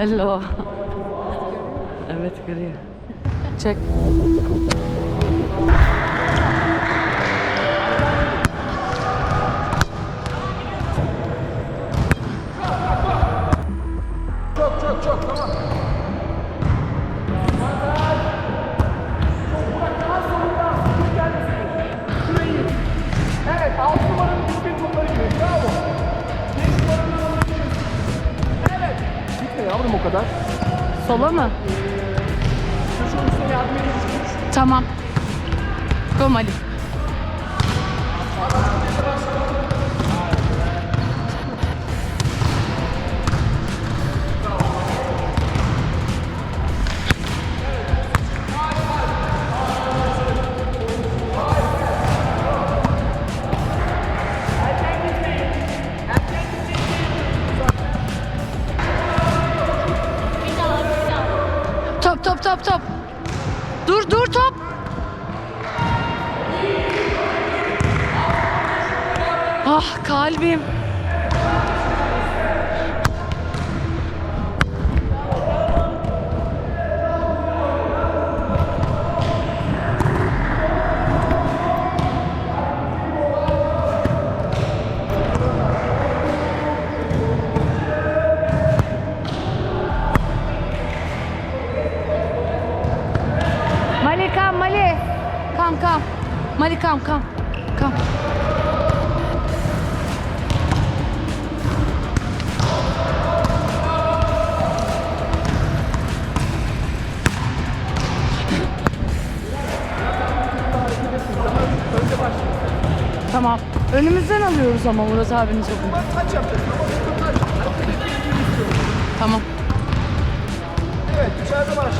Hello. Evet görüyor. Çek. Kadar. Sola mı? Ediyoruz. Tamam. Go Top top top top. Dur dur top. Ah kalbim. Come Mali. Come come. Mali come come. Come. Tamam. Önümüzden alıyoruz ama Murat abinin topunu. Tamam. Evet, içeride başla.